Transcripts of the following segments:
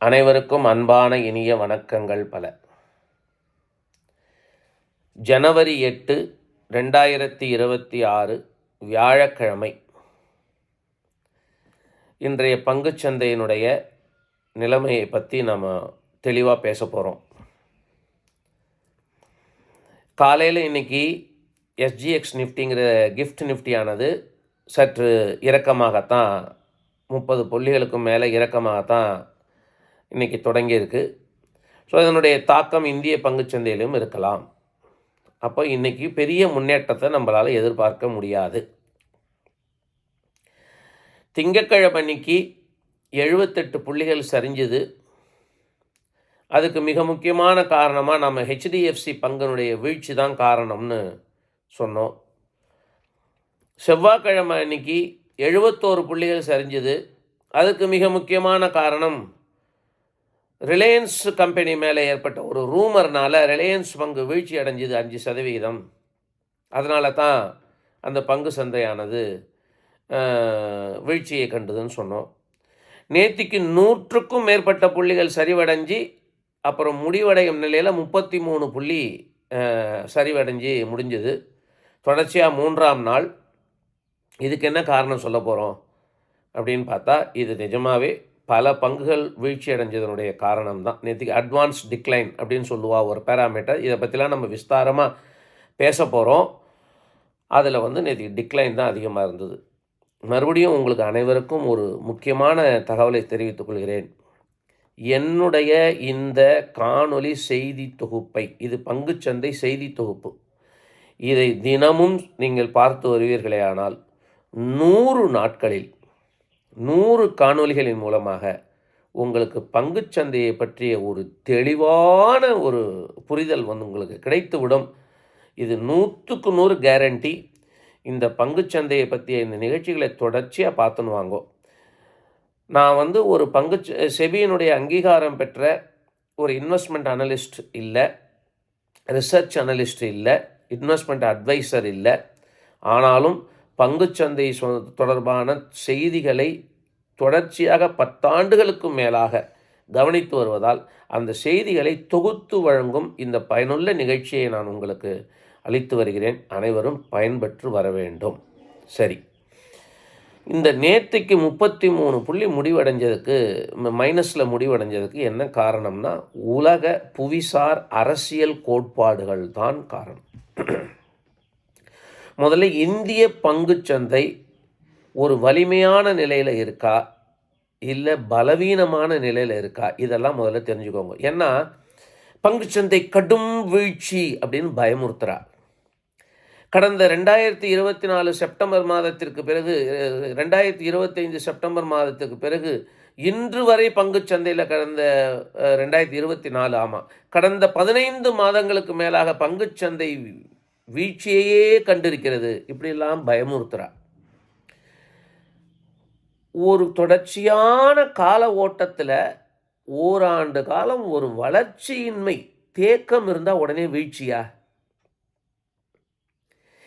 அனைவருக்கும் அன்பான இனிய வணக்கங்கள் பல. ஜனவரி எட்டு ரெண்டாயிரத்தி இருபத்தி ஆறு வியாழக்கிழமை. இன்றைய பங்குச்சந்தையினுடைய நிலைமையை பற்றி நம்ம தெளிவாக பேச போகிறோம் காலையில் இன்னைக்கு எஸ்ஜிஎக்ஸ் நிஃப்டிங்கிற கிஃப்ட் நிஃப்டியானது சற்று இறக்கமாகத்தான் முப்பது புள்ளிகளுக்கும் மேலே இறக்கமாகத்தான் இன்றைக்கி தொடங்கியிருக்கு. ஸோ இதனுடைய தாக்கம் இந்திய பங்குச்சந்தையிலும் இருக்கலாம். அப்போ இன்றைக்கி பெரிய முன்னேற்றத்தை நம்மளால் எதிர்பார்க்க முடியாது. திங்கக்கிழமைக்கு அன்னைக்கு எழுபத்தெட்டு புள்ளிகள் சரிஞ்சுது. அதுக்கு மிக முக்கியமான காரணமாக நம்ம ஹெச்டிஎஃப்சி பங்கினுடைய வீழ்ச்சி தான் காரணம்னு சொன்னோம். செவ்வாய்க்கிழமை அன்னைக்கு எழுபத்தோரு புள்ளிகள் சரிஞ்சுது. அதுக்கு மிக முக்கியமான காரணம் ரிலையன்ஸ் கம்பெனி மேலே ஏற்பட்ட ஒரு ரூமர்னால் ரிலையன்ஸ் பங்கு வீழ்ச்சி அடைஞ்சது அஞ்சு சதவீதம் அதனால தான் அந்த பங்கு சந்தையானது வீழ்ச்சியை கண்டுதுன்னு சொன்னோம். நேத்திக்கு நூற்றுக்கும் மேற்பட்ட புள்ளிகள் சரிவடைஞ்சி அப்புறம் முடிவடையும் நிலையில் முப்பத்தி மூணு புள்ளி சரிவடைஞ்சி சரிவடைஞ்சு முடிஞ்சது. தொடர்ச்சியாக மூன்றாம் நாள். இதுக்கு என்ன காரணம் சொல்ல போகிறோம் அப்படின்னு பார்த்தா இது நிஜமாகவே பல பங்குகள் வீழ்ச்சி அடைஞ்சதனுடைய காரணம் தான் நேற்றுக்கு அட்வான்ஸ் டிக்ளைன் அப்படின்னு சொல்லுவா ஒரு பேராமீட்டர் இதை பற்றிலாம் நம்ம விஸ்தாரமாக பேச போகிறோம் அதில் வந்து நேற்றுக்கு டிக்ளைன் தான் அதிகமாக இருந்தது. மறுபடியும் உங்களுக்கு அனைவருக்கும் ஒரு முக்கியமான தகவலை தெரிவித்துக் கொள்கிறேன். என்னுடைய இந்த காணொளி செய்தி தொகுப்பை இது பங்குச்சந்தை செய்தி தொகுப்பு. இதை தினமும் நீங்கள் பார்த்து வருவீர்களே ஆனால் நூறு நாட்களில் நூறு காணொளிகளின் மூலமாக உங்களுக்கு பங்குச்சந்தையை பற்றிய ஒரு தெளிவான ஒரு புரிதல் வந்து உங்களுக்கு கிடைத்துவிடும். இது நூற்றுக்கு நூறு கேரண்டி இந்த பங்குச்சந்தையை பற்றிய இந்த நிகழ்ச்சிகளை தொடர்ச்சியாக பார்த்துன்னு வாங்கோ. நான் வந்து ஒரு பங்கு செபியினுடைய அங்கீகாரம் பெற்ற ஒரு இன்வெஸ்ட்மெண்ட் அனலிஸ்ட் இல்லை ரிசர்ச் அனலிஸ்ட் இல்லை இன்வெஸ்ட்மெண்ட் அட்வைசர் இல்லை. ஆனாலும் பங்குச்சந்தை சொ- தொடர்பான செய்திகளை தொடர்ச்சியாக பத்தாண்டுகளுக்கும் மேலாக கவனித்து வருவதால் அந்த செய்திகளை தொகுத்து வழங்கும் இந்த பயனுள்ள நிகழ்ச்சியை நான் உங்களுக்கு அளித்து வருகிறேன். அனைவரும் பயன்பெற்று வர வேண்டும். சரி. இந்த நேற்றுக்கு முப்பத்தி மூணு புள்ளி முடிவடைஞ்சதுக்கு மைனஸில் முடிவடைஞ்சதுக்கு என்ன காரணம்னா உலக புவிசார் அரசியல் கோட்பாடுகள் தான் காரணம். முதல்ல இந்திய பங்குச்சந்தை ஒரு வலிமையான நிலையில் இருக்கா? இல்லை பலவீனமான நிலையில் இருக்கா? இதெல்லாம் முதல்ல தெரிஞ்சுக்கோங்க. ஏன்னா பங்குச்சந்தை கடும் வீழ்ச்சி அப்படின்னு பயமுறுத்துறா. கடந்த ரெண்டாயிரத்தி இருபத்தி நாலு செப்டம்பர் மாதத்திற்கு பிறகு ரெண்டாயிரத்தி இருபத்தைந்து செப்டம்பர் மாதத்துக்கு பிறகு இன்று வரை பங்குச் சந்தையில் கடந்த ரெண்டாயிரத்தி இருபத்தி நாலு ஆமாம் கடந்த பதினைந்து மாதங்களுக்கு மேலாக பங்குச் சந்தை வீழ்ச்சியையே கண்டிருக்கிறது. இப்படியெல்லாம் பயமுறுத்துறா. ஒரு தொடர்ச்சியான கால ஓட்டத்தில் ஓராண்டு காலம் ஒரு வளர்ச்சியின்மை தேக்கம் இருந்தால் உடனே வீழ்ச்சியா?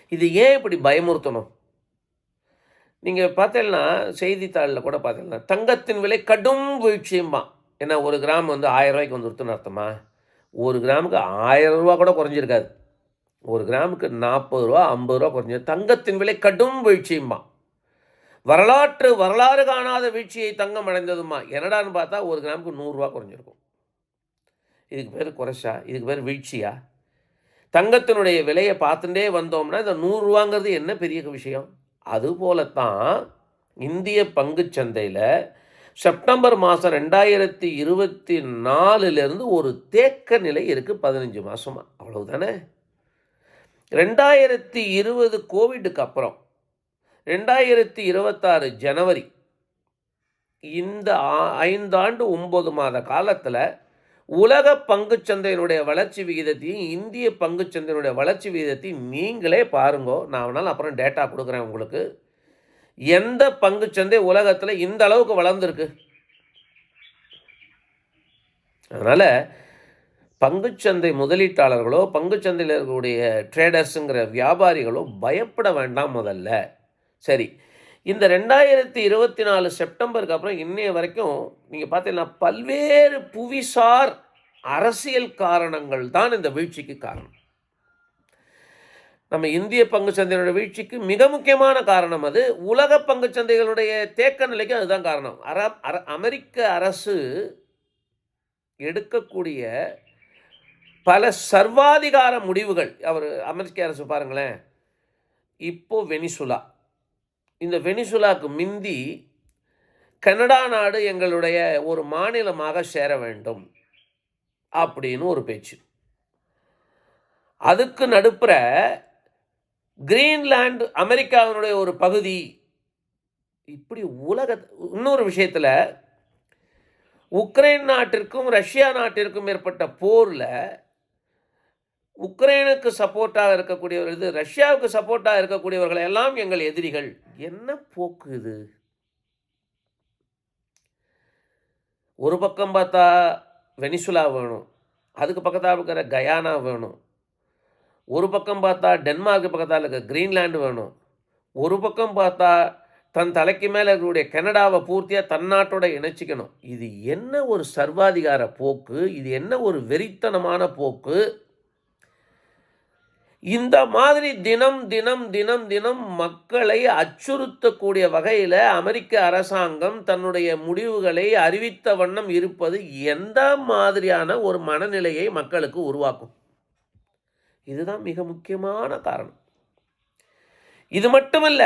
இது ஏன் இப்படி பயமுறுத்தணும்? நீங்கள் பார்த்தீங்கன்னா செய்தித்தாளில் கூட பார்த்தீங்கன்னா தங்கத்தின் விலை கடும் வீழ்ச்சியுமா ஏன்னா ஒரு கிராம் வந்து ஆயிரம் ரூபாய்க்கு வந்துருத்துன்னு அர்த்தமா? ஒரு கிராமுக்கு ஆயிரம் ரூபா கூட குறைஞ்சிருக்காது. ஒரு கிராமுக்கு நாற்பது ரூபா ஐம்பது ரூபா குறைஞ்சது தங்கத்தின் விலை கடும் வீழ்ச்சியுமா வரலாற்று வரலாறு காணாத வீழ்ச்சியை தங்கம் அடைந்ததுமா என்னடான்னு பார்த்தா ஒரு கிராமுக்கு நூறுரூவா குறைஞ்சிருக்கும். இதுக்கு பேர் குறைச்சா இதுக்கு பேர் வீழ்ச்சியா? தங்கத்தினுடைய விலையை பார்த்துட்டே வந்தோம்னா இந்த நூறுரூவாங்கிறது என்ன பெரிய விஷயம்? அதுபோலத்தான் இந்திய பங்குச் சந்தையில் செப்டம்பர் மாதம் ரெண்டாயிரத்தி இருபத்தி நாலுலேருந்து ஒரு தேக்க நிலை இருக்குது பதினஞ்சு மாதமாக அவ்வளவுதானே? ரெண்டாயிரத்தி இருபது கோவிடுக்கு அப்புறம் ரெண்டாயிரத்தி இருபத்தாறு ஜனவரி இந்த ஆ- ஐந்தாண்டு ஒம்பது மாத காலத்தில் உலக பங்குச்சந்தையினுடைய வளர்ச்சி விகிதத்தையும் இந்திய பங்குச்சந்தையினுடைய வளர்ச்சி விகிதத்தையும் நீங்களே பாருங்கோ. நான் வேணாலும் அப்புறம் டேட்டா கொடுக்குறேன் உங்களுக்கு. எந்த பங்குச்சந்தை உலகத்தில் இந்த அளவுக்கு வளர்ந்துருக்கு? அதனால் பங்குச்சந்தை முதலீட்டாளர்களோ பங்குச்சந்தையில் இருக்கக்கூடிய ட்ரேடர்ஸுங்கிற வியாபாரிகளோ பயப்பட வேண்டாம் முதல்ல. சரி இந்த ரெண்டாயிரத்தி இருபத்தி நாலு செப்டம்பருக்கு அப்புறம் இன்னைய வரைக்கும் நீங்கள் பார்த்தீங்கன்னா பல்வேறு புவிசார் அரசியல் காரணங்கள் தான் இந்த வீழ்ச்சிக்கு காரணம். நம்ம இந்திய பங்குச்சந்தையோட வீழ்ச்சிக்கு மிக முக்கியமான காரணம் அது உலக பங்குச்சந்தைகளுடைய தேக்க நிலைக்கு அதுதான் காரணம். அர அர அமெரிக்க அரசு எடுக்கக்கூடிய பல சர்வாதிகார முடிவுகள். அவர் அமெரிக்க அரசு பாருங்களேன். இப்போது வெனிசுலா. இந்த வெனிசுலாவுக்கு மிந்தி கனடா நாடு எங்களுடைய ஒரு மாநிலமாக சேர வேண்டும். அப்படின்னு ஒரு பேச்சு. அதுக்கு நடுப்புற கிரீன்லாண்டு அமெரிக்காவினுடைய ஒரு பகுதி. இப்படி உலக இன்னொரு விஷயத்தில் உக்ரைன் நாட்டிற்கும் ரஷ்யா நாட்டிற்கும் ஏற்பட்ட போரில் உக்ரைனுக்கு சப்போர்ட்டாக இருக்கக்கூடியவர்கள் இது ரஷ்யாவுக்கு சப்போர்ட்டாக இருக்கக்கூடியவர்கள் எல்லாம் எங்கள் எதிரிகள். என்ன போக்கு இது? ஒரு பக்கம் பார்த்தா வெனிசுலா வேணும் அதுக்கு பக்கத்தில் இருக்கிற கயானா வேணும். ஒரு பக்கம் பார்த்தா டென்மார்க்கு பக்கத்தால் இருக்க கிரீன்லாண்டு வேணும். ஒரு பக்கம் பார்த்தா தன் தலைக்கு மேலே இருக்கக்கூடிய கனடாவை பூர்த்தியாக தன் நாட்டோட இணைச்சிக்கணும். இது என்ன ஒரு சர்வாதிகார போக்கு? இது என்ன ஒரு வெறித்தனமான போக்கு? இந்த மாதிரி தினம் தினம் தினம் தினம் மக்களை அச்சுறுத்தக்கூடிய வகையில் அமெரிக்க அரசாங்கம் தன்னுடைய முடிவுகளை அறிவித்த வண்ணம் இருப்பது எந்த மாதிரியான ஒரு மனநிலையை மக்களுக்கு உருவாக்கும்? இதுதான் மிக முக்கியமான காரணம். இது மட்டுமல்ல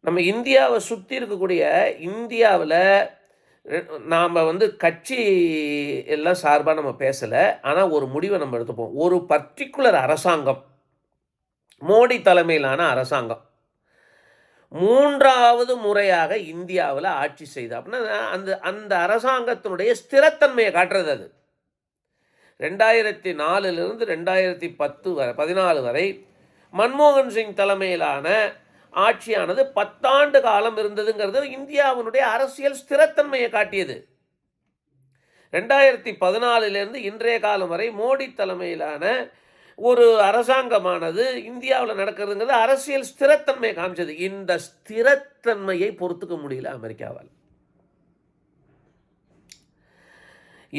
நம்ம இந்தியாவை சுற்றி இருக்கக்கூடிய இந்தியாவில் நாம் வந்து கட்சி எல்லாம் சார்பாக நம்ம பேசலை. ஆனால் ஒரு முடிவை நம்ம எடுத்துப்போம். ஒரு பர்டிகுலர் அரசாங்கம் மோடி தலைமையிலான அரசாங்கம் மூன்றாவது முறையாக இந்தியாவில் ஆட்சி செய்த அப்படின்னா அந்த அந்த அரசாங்கத்தினுடைய ஸ்திரத்தன்மையை காட்டுறது அது. ரெண்டாயிரத்தி நாலுலேருந்து ரெண்டாயிரத்தி பத்து வரை பதினாலு வரை மன்மோகன் சிங் தலைமையிலான ஆட்சியானது பத்தாண்டு காலம் இருந்ததுங்கிறது இந்தியாவினுடைய அரசியல் ஸ்திரத்தன்மையை காட்டியது. ரெண்டாயிரத்தி பதினாலிலிருந்து இன்றைய காலம் வரை மோடி தலைமையிலான ஒரு அரசாங்கமானது இந்தியாவில் நடக்கிறதுங்கிறது அரசியல் ஸ்திரத்தன்மையை காமிச்சது. இந்த ஸ்திரத்தன்மையை பொறுத்துக்க முடியல அமெரிக்காவால்.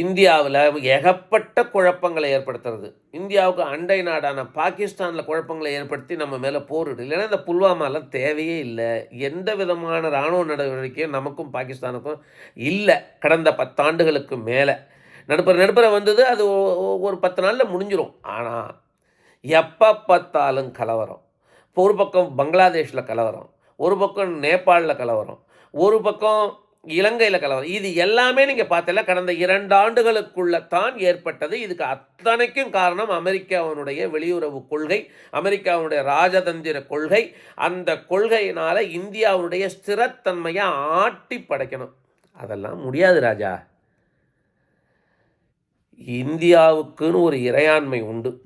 இந்தியாவில் ஏகப்பட்ட குழப்பங்களை ஏற்படுத்துறது. இந்தியாவுக்கு அண்டை நாடான பாகிஸ்தானில் குழப்பங்களை ஏற்படுத்தி நம்ம மேலே போரிடு இல்லைன்னா இந்த புல்வாமாலாம் தேவையே இல்லை. எந்த விதமான இராணுவ நடவடிக்கையும் நமக்கும் பாகிஸ்தானுக்கும் இல்லை. கடந்த பத்தாண்டுகளுக்கு மேலே. நடுப்புற நடுப்புற வந்தது அது ஒரு பத்து நாளில் முடிஞ்சிடும் ஆனால் எப்போ பார்த்தாலும் கலவரம். இப்போ ஒரு பக்கம் பங்களாதேஷில் கலவரம். ஒரு பக்கம் நேபாளில் கலவரம். ஒரு பக்கம் இலங்கையில் கலவரம். இது எல்லாமே நீங்கள் பார்த்தல கடந்த இரண்டு ஆண்டுகளுக்குள்ள தான் ஏற்பட்டது. இதுக்கு அத்தனைக்கும் காரணம் அமெரிக்காவினுடைய வெளியுறவு கொள்கை அமெரிக்காவுடைய ராஜதந்திர கொள்கை. அந்த கொள்கையினால் இந்தியாவுடைய ஸ்திரத்தன்மையை ஆட்டி படைக்கணும். அதெல்லாம் முடியாது ராஜா. இந்தியாவுக்குன்னு ஒரு இறையாண்மை உண்டு.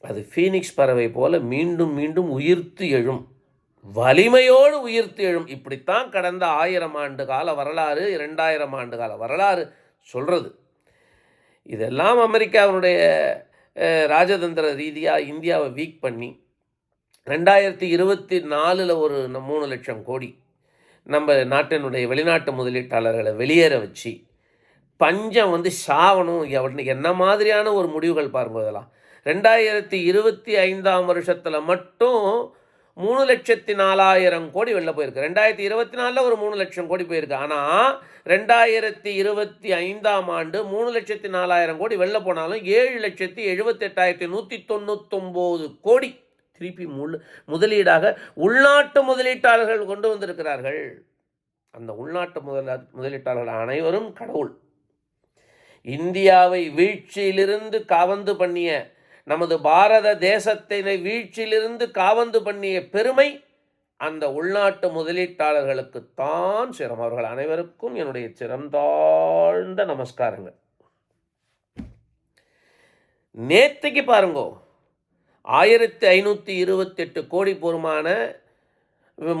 அது ஃபீனிக்ஸ் பறவை போல மீண்டும் மீண்டும் உயிர்த்து எழும். வலிமையோடு உயிர்த்து எழும் இப்படித்தான் கடந்த ஆயிரம் ஆண்டு கால வரலாறு இரண்டாயிரம் ஆண்டு கால வரலாறு சொல்கிறது இதெல்லாம் அமெரிக்காவினுடைய ராஜதந்திர ரீதியாக இந்தியாவை வீக் பண்ணி ரெண்டாயிரத்தி இருபத்தி நாலில் ஒரு மூணு லட்சம் கோடி நம்ம நாட்டினுடைய வெளிநாட்டு முதலீட்டாளர்களை வெளியேற வச்சு பஞ்சம் வந்து சாவணும். என்ன மாதிரியான ஒரு முடிவுகள் பாருங்க ரெண்டாயிரத்தி இருபத்தி ஐந்தாம் வருஷத்தில் மட்டும் மூணு லட்சத்தி நாலாயிரம் கோடி வெளில போயிருக்கு. ரெண்டாயிரத்தி இருபத்தி நாலில் ஒரு மூணு லட்சம் கோடி போயிருக்கு. ஆனால் ரெண்டாயிரத்தி இருபத்தி ஐந்தாம் ஆண்டு மூணு லட்சத்தி நாலாயிரம் கோடி வெளில போனாலும் ஏழு லட்சத்தி எழுபத்தெட்டாயிரத்தி நூற்றி தொண்ணூத்தொம்போது கோடி திருப்பி முள் முதலீடாக உள்நாட்டு முதலீட்டாளர்கள் கொண்டு வந்திருக்கிறார்கள். அந்த உள்நாட்டு முதல முதலீட்டாளர்கள் அனைவரும் கடவுள். இந்தியாவை வீழ்ச்சியிலிருந்து கவந்து பண்ணிய நமது பாரத தேசத்தினை வீழ்ச்சியிலிருந்து காவந்து பண்ணிய பெருமை அந்த உள்நாட்டு முதலீட்டாளர்களுக்கு தான் சிரம். அவர்கள் அனைவருக்கும் என்னுடைய சிறந்தாழ்ந்த நமஸ்காரங்கள். நேற்றுக்கு பாருங்கோ ஆயிரத்தி ஐநூற்றி இருபத்தெட்டு கோடி பொறுமான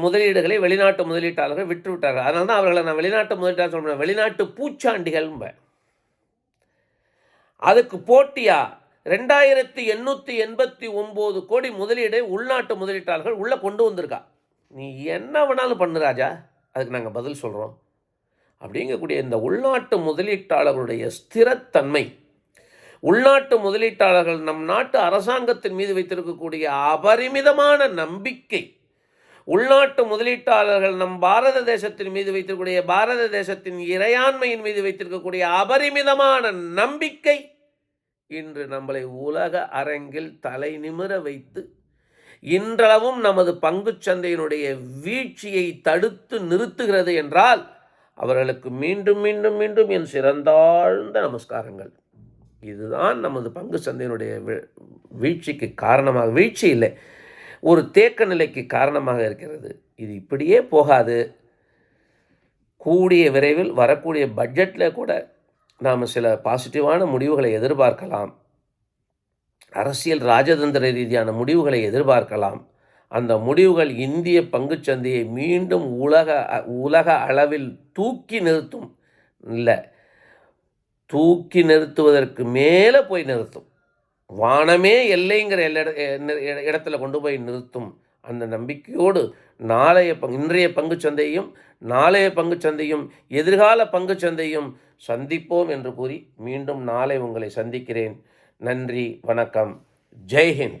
முதலீடுகளை வெளிநாட்டு முதலீட்டாளர்கள் விட்டுவிட்டார்கள். அதனால தான் அவர்களை நான் வெளிநாட்டு முதலீட்டாளர் சொல்கிறேன் வெளிநாட்டு பூச்சாண்டிகள் அதுக்கு போட்டியாக ரெண்டாயிரத்தி எண்ணூற்றி எண்பத்தி ஒம்பது கோடி முதலீடை உள்நாட்டு முதலீட்டாளர்கள் உள்ளே கொண்டு வந்திருக்கா. நீ என்ன வேணாலும் பண்ணு ராஜா. அதுக்கு நாங்கள் பதில் சொல்கிறோம் அப்படிங்கக்கூடிய இந்த உள்நாட்டு முதலீட்டாளர்களுடைய ஸ்திரத்தன்மை உள்நாட்டு முதலீட்டாளர்கள் நம் நாட்டு அரசாங்கத்தின் மீது வைத்திருக்கக்கூடிய அபரிமிதமான நம்பிக்கை உள்நாட்டு முதலீட்டாளர்கள் நம் பாரத தேசத்தின் மீது வைத்திருக்கக்கூடிய பாரத தேசத்தின் இறையாண்மையின் மீது வைத்திருக்கக்கூடிய அபரிமிதமான நம்பிக்கை இன்று நம்மளை உலக அரங்கில் தலை நிமிர வைத்து இன்றளவும் நமது பங்கு சந்தையினுடைய வீழ்ச்சியை தடுத்து நிறுத்துகிறது என்றால் அவர்களுக்கு மீண்டும் மீண்டும் மீண்டும் என் சிறந்தாழ்ந்த நமஸ்காரங்கள். இதுதான் நமது பங்கு சந்தையினுடைய வீழ்ச்சிக்கு காரணமாக வீழ்ச்சி இல்லை ஒரு தேக்க நிலைக்கு காரணமாக இருக்கிறது. இது இப்படியே போகாது. கூடிய விரைவில் வரக்கூடிய பட்ஜெட்டில் கூட நாம் சில பாசிட்டிவான முடிவுகளை எதிர்பார்க்கலாம். அரசியல் ராஜதந்திர ரீதியான முடிவுகளை எதிர்பார்க்கலாம். அந்த முடிவுகள் இந்திய பங்குச் சந்தையை மீண்டும் உலக உலக அளவில் தூக்கி நிறுத்தும். இல்லை தூக்கி நிறுத்துவதற்கு மேலே போய் நிறுத்தும். வானமே எல்லைங்கிற எல்ல இடத்துல கொண்டு போய் நிறுத்தும். அந்த நம்பிக்கையோடு நாளைய பங்கு இன்றைய பங்குச் சந்தையும் நாளைய பங்குச் சந்தையும் எதிர்கால பங்குச் சந்தையும் சந்திப்போம் என்று கூறி மீண்டும் நாளை உங்களை சந்திக்கிறேன். நன்றி வணக்கம். ஜெய்ஹிந்த்